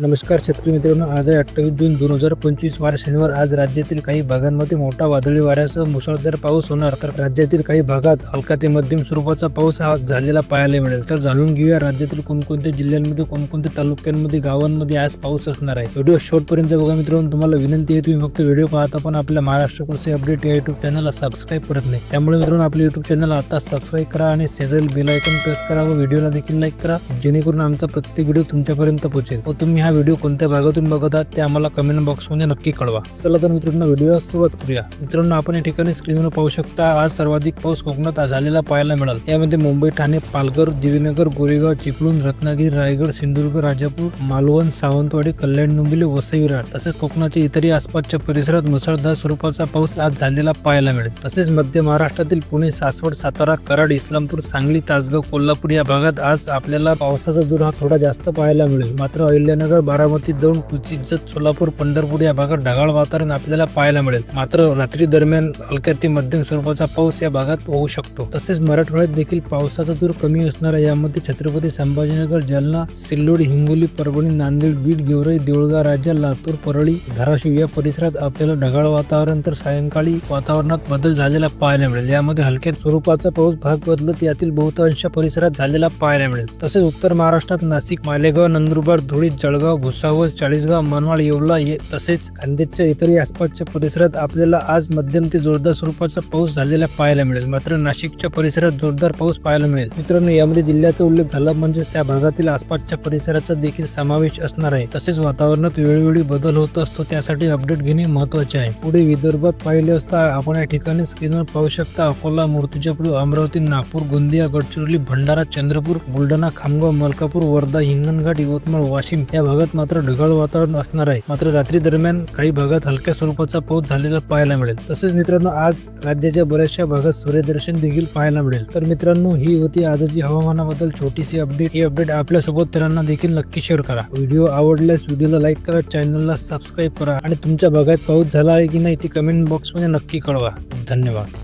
नमस्कार शेतकरी मित्रांनो आज आहे अठ्ठावीस जून दोन हजार पंचवीस वार शनिवार. आज राज्यातील काही भागांमध्ये मोठा वादळी वाऱ्यासह मुसळधार पाऊस होणार. तर राज्यातील काही भागात हलका ते मध्यम स्वरूपाचा पाऊस हा झालेला पाहायला मिळेल. तर जाणून घेऊया राज्यातील कोणकोणत्या जिल्ह्यांमध्ये कोणकोणत्या तालुक्यांमध्ये गावांमध्ये आज पाऊस असणार आहे. व्हिडिओ शॉर्टपर्यंत बघा मित्रांनो. तुम्हाला विनंती आहे तुम्ही फक्त व्हिडिओ पाहता पण आपल्या महाराष्ट्र कृषी अपडेट या युट्यूब चॅनलला सबस्क्राईब करत नाही. त्यामुळे मित्रांनो आपल्या युट्यूब चॅनल आता सबस्क्राईब करा आणि शेजारील बेल आयकॉन प्रेस करा व व्हिडिओला देखील लाईक करा. जेणेकरून आमचा प्रत्येक व्हिडिओ तुमच्यापर्यंत पोहोचेल. व तुम्ही हा व्हिडिओ कोणत्या भागातून बघत आहात ते आम्हाला कमेंट बॉक्समध्ये नक्की कळवा. चला तर मित्रांनो व्हिडिओ सुरुवात करूया. मित्रांनो आपण या ठिकाणी स्क्रीनवर पाहू शकता आज सर्वाधिक पाऊस कोकणात आज झालेला पाहायला मिळाल. यामध्ये मुंबई ठाणे पालघर दिवेनगर गोरेगाव चिपळूण रत्नागिरी रायगड सिंधुदुर्ग राजापूर मालवण सावंतवाडी कल्याण डोंबिवली वसई विरार तसेच कोकणाच्या इतरही आसपासच्या परिसरात मुसळधार स्वरूपाचा पाऊस आज झालेला पाहायला मिळेल. तसेच मध्य महाराष्ट्रातील पुणे सासवड सातारा कराड इस्लामपूर सांगली तासगाव कोल्हापूर या भागात आज आपल्याला पावसाचा जोर हा थोडा जास्त पाहायला मिळेल. मात्र अहिल्यानगर बारामती दौंड कुचित जत सोलापूर पंढरपूर या भागात ढगाळ वातावरण आपल्याला पाहायला मिळेल. मात्र रात्री दरम्यान हलक्या ते मध्यम स्वरूपाचा पाऊस या भागात होऊ शकतो. तसेच मराठवाड्यात देखील पावसाचा दूर कमी असणार आहे. यामध्ये छत्रपती संभाजीनगर जालना सिल्लोड हिंगोली परभणी नांदेड बीड गेवराई देऊळगाव राज्या लातूर परळी धाराशिव या परिसरात आपल्याला ढगाळ वातावरण तर सायंकाळी वातावरणात बदल झालेला पाहायला मिळेल. यामध्ये हलक्या स्वरूपाचा पाऊस भाग बदलत यातील बहुतांश परिसरात झालेला पाहायला मिळेल. तसेच उत्तर महाराष्ट्रात नाशिक मालेगाव नंदुरबार धुळे जळगाव भुसावळ चाळीसगाव मनमाड येवला ये तसेच खानदेशच्या इतरही आसपासच्या परिसरात आपल्याला आज मध्यम ते जोरदार स्वरूपाचा पाऊस झालेला पाहायला मिळेल. मात्र नाशिकच्या परिसरात जोरदार पाऊस पाहायला मिळेल. मित्रांनो यामध्ये जिल्ह्याचा उल्लेख झाला म्हणजे त्या भागातील आसपासच्या परिसराचा देखील समावेश असणार आहे. तसेच वातावरणात वेळोवेळी बदल होत असतो त्यासाठी अपडेट घेणे महत्त्वाचे आहे. पुढे विदर्भात पाहिले असता आपण या ठिकाणी स्क्रीनवर पाहू शकता अकोला मूर्तिजापूर अमरावती नागपूर गोंदिया गडचिरोली भंडारा चंद्रपूर बुलढाणा खामगाव मलकापूर वर्धा हिंगणघाट यवतमाळ वाशिम या भागात मात्र ढगाळ वातावरण असणार आहे. मात्र रात्री दरम्यान काही भागात हलक्या स्वरूपाचा पाऊस झालेला पाहायला मिळेल. तसेच मित्रांनो आज राज्याच्या बऱ्याचशा भागात सूर्यदर्शन देखील पाहायला मिळेल. तर मित्रांनो ही होती आजची हवामानाबद्दल छोटीशी अपडेट ही अपडेट आपल्यासोबत त्यांना देखील नक्की शेअर करा. व्हिडिओ आवडल्यास व्हिडिओला लाईक करा चॅनलला सबस्क्राईब करा आणि तुमच्या भागात पाऊस झाला आहे की नाही ते कमेंट बॉक्समध्ये नक्की कळवा. धन्यवाद.